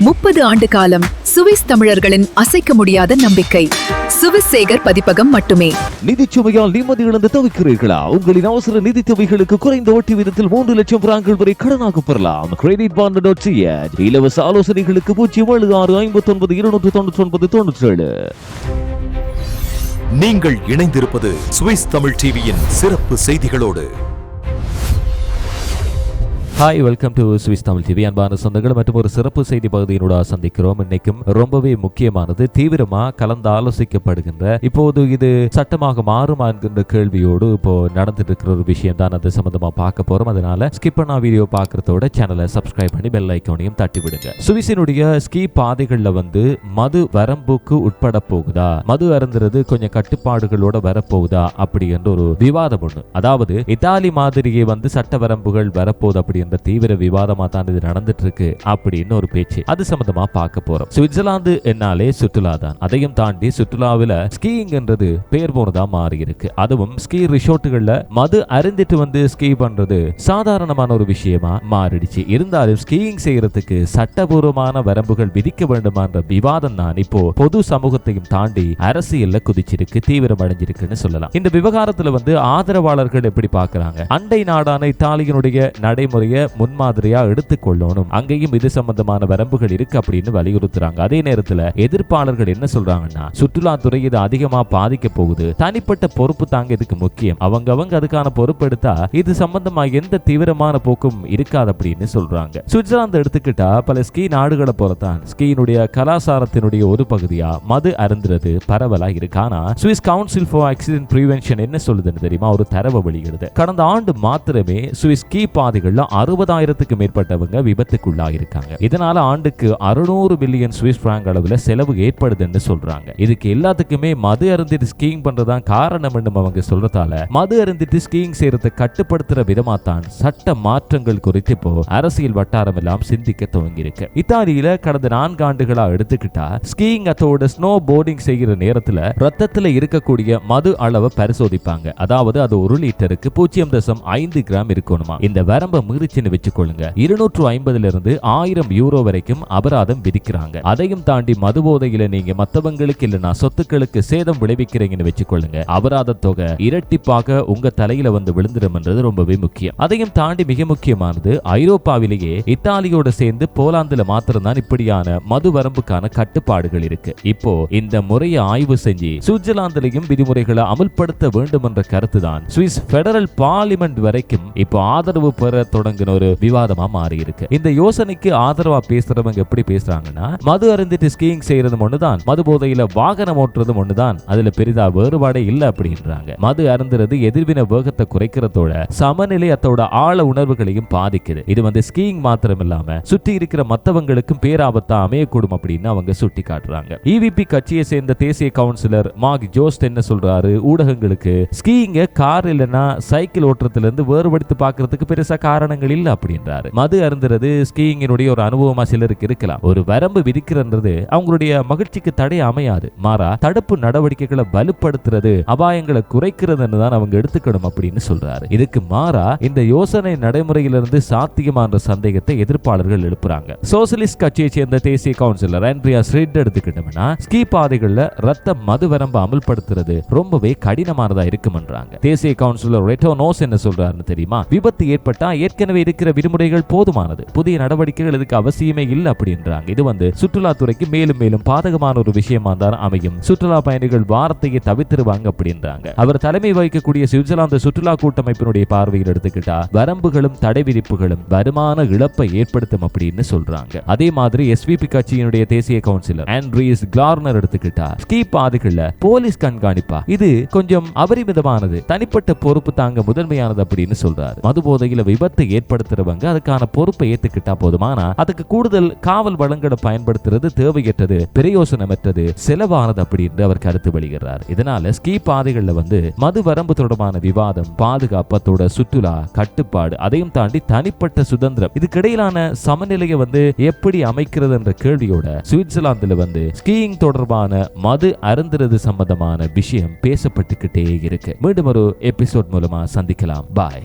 முப்பது ஆண்டு காலம் சுவிஸ் தமிழர்களின் அசைக்க முடியாத நம்பிக்கை. சுவிஸ் சேகர் பதிப்பகம் மட்டுமே. நிதிச்சுமையால் நிம்மதி இழந்து தவிக்கிறீர்களா? உங்களின் அவசர நிதி தேவைகளுக்கு குறைந்த வட்டி விதத்தில் மூன்று லட்சம் பிராங்கள் வரை கடனாக பெறலாம். கிரெடிட் பாண்ட் டாட் இலவச ஆலோசனைகளுக்கு பூஜ்ஜியம் ஏழு ஆறு ஐம்பத்தி ஒன்பது இருநூற்று தொண்ணூற்றி ஒன்பது தொண்ணூற்றி ஏழு நீங்கள் இணைந்திருப்பது சுவிஸ் தமிழ் டிவியின் சிறப்பு செய்திகளோடு. Hi welcome to Swiss Tamil TV அன்பான சொந்தங்கள் மற்றும் ஒரு சிறப்பு செய்தி பகுதியினோட சந்திக்கிறோம். இன்னைக்கும் ரொம்பவே முக்கியமானது தீவிரமா கலந்து ஆலோசிக்கப்படுகின்ற இப்போது இது சட்டமாக மாறுமா என்கின்ற கேள்வியோடு இப்போ நடந்துட்டு இருக்கிற ஒரு விஷயம் தான் அது சம்பந்தமா பார்க்க போறோம். அதனால ஸ்கிப் பண்ணா வீடியோ பார்க்கறதோட சேனலை சப்ஸ்கிரைப் பண்ணி பெல் ஐக்கோனையும் தட்டி விடுங்க சுவிசினுடைய ஸ்கீ பாதைகள்ல வந்து மது வரம்புக்கு உட்பட போகுதா? மது அருந்துறது கொஞ்சம் கட்டுப்பாடுகளோட வரப்போகுதா? அப்படி என்ற ஒரு விவாதம் ஒண்ணு. அதாவது இத்தாலி மாதிரியே வந்து சட்ட வரம்புகள் வரப்போகுது அப்படி என்ற தீவிர விவாதமா தான் இது நடந்துட்டு இருக்கு அப்படின்னு ஒரு பேச்சு. அது சம்பந்தமா பார்க்க போறோம். சுவிட்சர்லாந்து என்னாலே சுற்றுலா தான். அதையும் தாண்டி சுற்றுலாவில ஸ்கீயிங்ன்றது பேர் போனதா மாறி இருக்கு. அதுவும் ஸ்கீ ரிசோர்ட்டுகள்ல மது அருந்திட்டு வந்து ஸ்கீ பண்றது சாதாரணமான ஒரு விஷயமா மாறிடுச்சு. இருந்தாலும் ஸ்கீயிங் செய்யறதுக்கு சட்டபூர்வமான வரம்புகள் விதிக்க வேண்டுமான்ற விவாதம் தான் இப்போ பொது சமூகத்தையும் தாண்டி அரசியல்ல குதிச்சிருக்கு தீவிரம் அடைஞ்சிருக்குன்னு சொல்லலாம். இந்த விவகாரத்துல வந்து ஆதரவாளர்கள் எப்படி பாக்குறாங்க அண்டை நாடான இத்தாலியனுடைய நடைமுறையை முன்மாதிரியா எடுத்துக்கொள்ளணும். அங்கேயும் இது சம்பந்தமான வரம்புகள் இருக்கு அப்படின்னு வலியுறுத்துறாங்க. அதே நேரத்துல எதிர்ப்பாளர்கள் என்ன சொல்றாங்கன்னா சுற்றுலாத்துறை இது அதிகமா பாதிக்க போகுது. தனிப்பட்ட பொறுப்பு தாங்க இதுக்கு முக்கியம். அவங்க அவங்க அதுக்கான பொறுப்பெடுத்தா இது சம்பந்தமா எந்த தீவிரமான போக்கும் இருக்காது அப்படின்னு சொல்றாங்க. சுவிட்சர்லாந்து எடுத்துக்கிட்டா பல ஸ்கீ நாடுகளை போலத்தான். ஸ்கீனுடைய கலாசாரத்தினுடைய ஒரு பகுதியா மது அருந்துறது பரவலா இருக்கு. ஆனா Swiss council for accident prevention என்ன சொல்லுதுன்னு தெரியுமா? ஒரு தரவை வெளியிடுது. கடந்த ஆண்டு மாத்திரமே சுவிஸ் ஸ்கீ பாதைகள்ல அறுபதாயிரத்துக்கு மேற்பட்டவங்க விபத்துக்குள்ளாயிருக்காங்க. இதனால ஆண்டுக்கு அறுநூறு பில்லியன் சுவிஸ் பிராங்க் அளவுல செலவு ஏற்படுதுன்னு சொல்றாங்க. இதுக்கு எல்லாத்துக்குமே மது அருந்திட்டு ஸ்கீயிங் பண்றதான் காரணம் அவங்க சொல்றதால மது அருந்திட்டு ஸ்கீயிங் செய்யறதை கட்டுப்படுத்துற விதமா தான் சட்ட மாற்றங்கள் குறித்து இப்போ அரசியல் வட்டாரம் எல்லாம் சிந்திக்க துவங்கி இருக்கு இத்தாலியில கடந்த நான்கு ஆண்டுகளா எடுத்துக்கிட்டா ஸ்கீயிங் அதோட ஸ்னோ போர்டிங் செய்கிற நேரத்துல ரத்தத்துல இருக்கக்கூடிய மது அளவை பரிசோதிப்பாங்க. அதாவது அது ஒரு லிட்டருக்கு பூஜ்ஜியம் தசம் ஐந்து கிராம் இருக்கணுமா? இந்த வரம்பை மீறிச்சுன்னு வச்சுக்கொள்ளுங்க. இருநூற்று ஐம்பதுல இருந்து ஆயிரம் யூரோ வரைக்கும் அபராதம் விதிக்கிறாங்க. அதையும் தாண்டி மது போதையில நீங்க மத்தவங்களுக்கு இல்லைன்னா சொத்துக்களுக்கு சேதம் விளைவிக்கிறீங்கன்னு வச்சுக்கொள்ளுங்க. அபராத தொகை இரட்டிப்பாக உங்க தலையில வந்து விழுந்துடும்ன்றது ரொம்பவே முக்கியம். அதையும் தாண்டி மிக முக்கியமானது ஐரோப்பாவிலேயே இத்தாலியோட சேர்ந்து போலாந்துல மாத்திரம்தான் இப்படியான மது வரம்புக்கான கட்டுப்பாடுகள் இருக்கு. இப்போ இந்த முறையை ஆய்வு செஞ்சு சுவிட்சர்லாந்திலையும் விதிமுறைகளை அமல்படுத்த வேண்டும் என்ற கருத்து தான் சுவிஸ் பெடரல் பார்லிமெண்ட் வரைக்கும் இப்போ ஆதரவு பெற தொடங்கின ஒரு விவாதமா மாறி இருக்கு இந்த யோசனைக்கு ஆதரவா பேசுறவங்க எப்படி பேசுறாங்கன்னா மது அருந்திட்டு ஸ்கீயிங் செய்யறதும் ஒண்ணுதான் மது போதையில வாகனம் ஓட்டுறதும் ஒண்ணுதான் அதுல பெரிதா வேறுபாடே இல்ல அப்படின்றாங்க. மது அருந்துறது எதிர்வின வேகத்தை குறைக்கிறதோட சமநிலை அதோட ஆழ உணர்வுகளையும் பாதிக்குது. இது வந்து ஸ்கீயிங் மாத்திரம் இல்லாம சுற்றி இருக்கிற மத்தவங்களுக்கும் பேராபத்தா அமையக்கூடும் அப்படின்னு அவங்க சுட்டி காட்டுறாங்க இவிபி கட்சியை சேர்ந்த தேசிய கவுன்சிலர் மார்க் ஜோஸ்ட் என்ன சொல்றாரு? ஊடகங்களுக்கு ஸ்கீயிங்க கார் இல்லைன்னா சைக்கிள் ஓட்டுறதுல இருந்து வேறுபடுத்தி பாக்குறதுக்கு பெருசா காரணங்கள் இல்லை அப்படின்றாரு. மது அருந்துறது ஸ்கீயிங்கினுடைய ஒரு அனுபவமா சிலருக்கு இருக்கலாம். ஒரு வரம்பு விதிக்கிறது அவங்களுடைய மகிழ்ச்சிக்கு தடை அமையாது. மாறா தடுப்பு நடவடிக்கைகளை வலுப்படுத்துறது அபாயங்களை குறைக்கிறதுன்னு தான் அவங்க எடுத்துக்கணும் அப்படின்னு சொல்றாரு. இதுக்கு மாறா இந்த யோசனை நடைமுறையிலிருந்து சாத்தியமான சந்தேகத்தை எதிர்ப்பாளர்கள் எழுப்புறாங்க. சோசியலிஸ்ட் கட்சியை சேர்ந்த தேசிய கவுன்சிலர் ஆண்ட்ரியா ஸ்ரீட் எடுத்துக்கிட்டோம்னா ஸ்கீ பாதைகள்ல ரத்த மது வரம்பு அமல்படுத்துறது ரொம்பவே கடினமானதா இருக்கும்ன்றாங்க. தேசிய கவுன்சிலர் ரெட்டோ நோஸ் என்ன சொல்றாருன்னு தெரியுமா? விபத்து ஏற்பட்டா ஏற்கனவே இருக்கிற விதிமுறைகள் போதுமானது. புதிய நடவடிக்கைகள் இதுக்கு அவசியமே இல்லை அப்படின்றாங்க இது வந்து சுற்றுலாத்துறைக்கு மேலும் மேலும் பாதகமான ஒரு விஷயமா தான் அமையும். சுற்றுலா பயணிகள் வாரத்தையே தவிர்த்திருவாங்க அப்படின்றாங்க அவர் தலைமை வகிக்கக்கூடிய சுவிட்சர்லாந்து சுற்றுலா கூட்டமைப்பினுடைய பார்வையில் எடுத்துக்கிட்டா வரம்புகளும் தடை விதிப்புகளும் வருமான இழப்பை ஏற்படுத்தும் அப்படின்னு சொல்றாங்க. அதே மாதிரி எஸ்விபி கட்சியினுடைய தேசிய கவுன்சிலர் ஆண்ட்ரீஸ் கிளார்னர் எடுத்துக்கிட்டா ஸ்கீ பாதுகள்ல போலீஸ் கண்காணிப்பா. இது கொஞ்சம் அபரிமிதமானது. தனிப்பட்ட பொறுப்பு தாங்க முதன்மையானது அப்படின்னு சொல்றாரு. மது போதையில விபத்து ஏற்படுத்துறவங்க அதுக்கான பொறுப்பை ஏத்துக்கிட்டா போதுமானா அதுக்கு கூடுதல் காவல் வளங்களை பயன்படுத்துறது தேவையற்றது பிரயோசனமற்றது செலவானது அப்படின்னு அவர் கருத்து வெளியிடுறார். இதனால ஸ்கீ பாதைகள்ல வந்து மது வரம்பு தொடர்பான விவாதம் பாதுகாப்பத்தோட சுற்றுலா கட்டுப்பாடு அதையும் தாண்டி தனிப்பட்ட சுதந்திரம் இதுக்கிடையிலான சமநிலையை வந்து எப்படி அமைக்கிறது என்ற கேள்வியோட சுவிட்சர்லாந்துல வந்து ஸ்கீயிங் தொடர்பான மது அருந்துறது சம்பந்தமான விஷயம் பேசப்பட்டுக்கிட்டே இருக்கு. மீண்டும் ஒரு எபிசோட் மூலமா சந்திக்கலாம். பாய்.